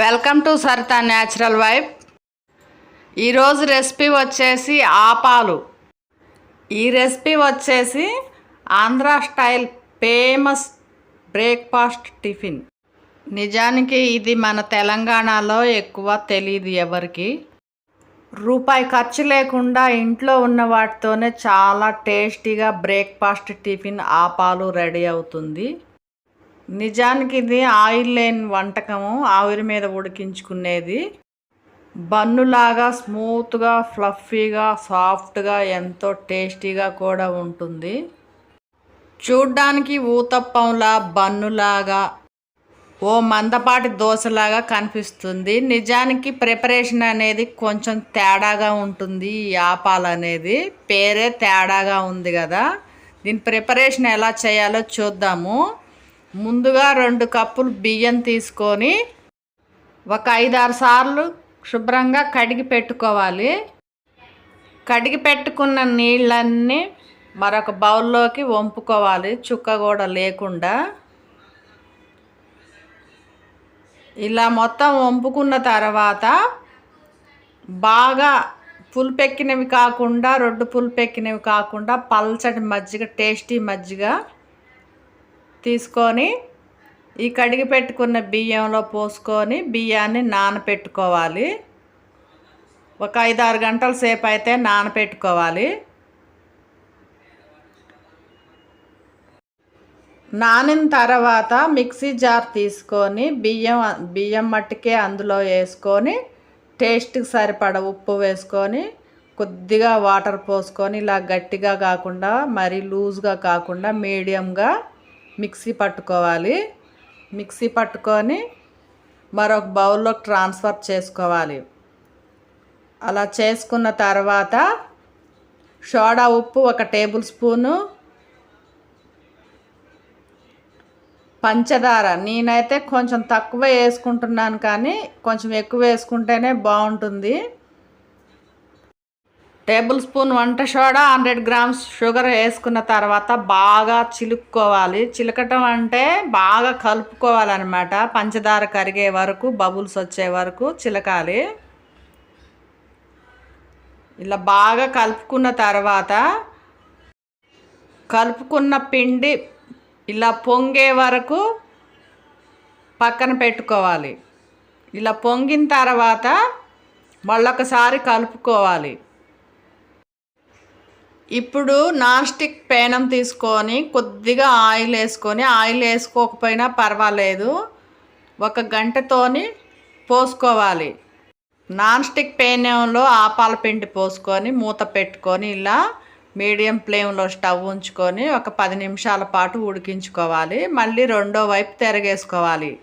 Welcome to Sarita natural vibe. ఈరోజు recipe వచ్చేసి ఆపాలు. ఈ రెసిపీ వచ్చేసి Andhra style famous breakfast tiffin. నిజానికి ఇది మన తెలంగాణలో ఎక్కువ తెలియదు ఎవరికి. రూపాయి ఖర్చు లేకుండా ఇంట్లో ఉన్న వాటితోనే చాలా టేస్టీగా బ్రేక్ఫాస్ట్ టిఫిన్ ఆపాలు రెడీ అవుతుంది. నిజానికి ఇది ఆయిల్ లేని వంటకము ఆవిరి మీద ఉడికించుకునేది. బన్నులాగా స్మూత్గా ఫ్లఫీగా సాఫ్ట్గా ఎంతో టేస్టీగా కూడా ఉంటుంది. చూడ్డానికి ఊతప్పంలా బన్నులాగా ఓ మందపాటి దోశలాగా కనిపిస్తుంది. నిజానికి ప్రిపరేషన్ అనేది కొంచెం తేడాగా ఉంటుంది ఈ ఆపాలు అనేది పేరే తేడాగా ఉంది కదా. దీని ప్రిపరేషన్ ఎలా చేయాలో చూద్దాము. ముందుగా రెండు కప్పులు బియ్యం తీసుకొని ఒక ఐదారు సార్లు శుభ్రంగా కడిగి పెట్టుకోవాలి. కడిగి పెట్టుకున్న నీళ్ళన్నీ మరొక బౌల్లోకి వంపుకోవాలి చుక్క కూడా లేకుండా. ఇలా మొత్తం వంపుకున్న తర్వాత బాగా పులుపెక్కినవి కాకుండా రొడ్డు పులుపెక్కినవి కాకుండా పల్చటి మజ్జిగ టేస్టీ మజ్జిగ తీసుకొని ఈ కడిగి పెట్టుకున్న బియ్యంలో పోసుకొని బియ్యాన్ని నానపెట్టుకోవాలి. ఒక ఐదు ఆరు గంటల సేపు అయితే నానపెట్టుకోవాలి. నానిన తర్వాత మిక్సీ జార్ తీసుకొని బియ్యం బియ్యం మట్టికే అందులో వేసుకొని టేస్ట్కి సరిపడ ఉప్పు వేసుకొని కొద్దిగా వాటర్ పోసుకొని ఇలా గట్టిగా కాకుండా మరీ లూజ్గా కాకుండా మీడియంగా మిక్సీ పట్టుకోవాలి. మిక్సీ పట్టుకొని మరొక బౌల్లో ట్రాన్స్ఫర్ చేసుకోవాలి. అలా చేసుకున్న తర్వాత సోడా ఉప్పు ఒక టేబుల్ స్పూను పంచదార. నేనైతే కొంచెం తక్కువ వేసుకుంటున్నాను కానీ కొంచెం ఎక్కువ వేసుకుంటేనే బాగుంటుంది. టేబుల్ స్పూన్ వంట సోడా హండ్రెడ్ గ్రామ్స్ షుగర్ వేసుకున్న తర్వాత బాగా చిలుక్కోవాలి. చిలకటం అంటే బాగా కలుపుకోవాలన్నమాట. పంచదార కరిగే వరకు బబుల్స్ వచ్చే వరకు చిలకాలి. ఇలా బాగా కలుపుకున్న తర్వాత కలుపుకున్న పిండి ఇలా పొంగే వరకు పక్కన పెట్టుకోవాలి. ఇలా పొంగిన తర్వాత మళ్ళొకసారి కలుపుకోవాలి. ఇప్పుడు నాన్ స్టిక్ పేనం తీసుకొని కొద్దిగా ఆయిల్ వేసుకొని ఆయిల్ వేసుకోకపోయినా పర్వాలేదు. ఒక గంటతోని పోసుకోవాలి. నాన్ స్టిక్ పేనంలో ఆపాల పిండి పోసుకొని మూత పెట్టుకొని ఇలా మీడియం ఫ్లేమ్లో స్టవ్ ఉంచుకొని ఒక పది నిమిషాల పాటు ఉడికించుకోవాలి. మళ్ళీ రెండో వైపు తిరగేసుకోవాలి.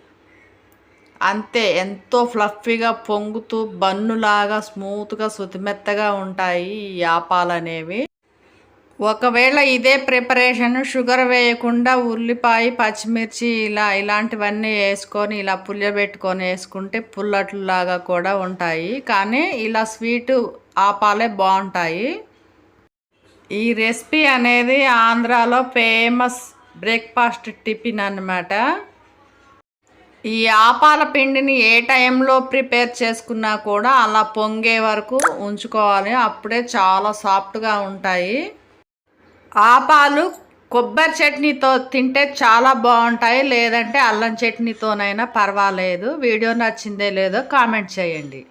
అంతే. ఎంతో ఫ్లఫీగా పొంగుతూ బన్నులాగా స్మూత్గా శుతిమెత్తగా ఉంటాయి ఈ ఆపాలు అనేవి ఒకవేళ ఇదే ప్రిపరేషన్ షుగర్ వేయకుండా ఉల్లిపాయ పచ్చిమిర్చి ఇలా ఇలాంటివన్నీ వేసుకొని ఇలా పుల్లబెట్టుకొని వేసుకుంటే పుల్లట్లాగా కూడా ఉంటాయి. కానీ ఇలా స్వీటు ఆపాలే బాగుంటాయి. ఈ రెసిపీ అనేది ఆంధ్రాలో ఫేమస్ బ్రేక్ఫాస్ట్ టిఫిన్ అనమాట ఈ ఆపాల పిండిని ఏ టైంలో ప్రిపేర్ చేసుకున్నా కూడా అలా పొంగే వరకు ఉంచుకోవాలి. అప్పుడే చాలా సాఫ్ట్గా ఉంటాయి. ఆపాలు కొబ్బరి చట్నీతో తింటే చాలా బాగుంటాయి లేదంటే అల్లం చట్నీతోనైనా పర్వాలేదు. వీడియో నచ్చిందే లేదో కామెంట్ చేయండి.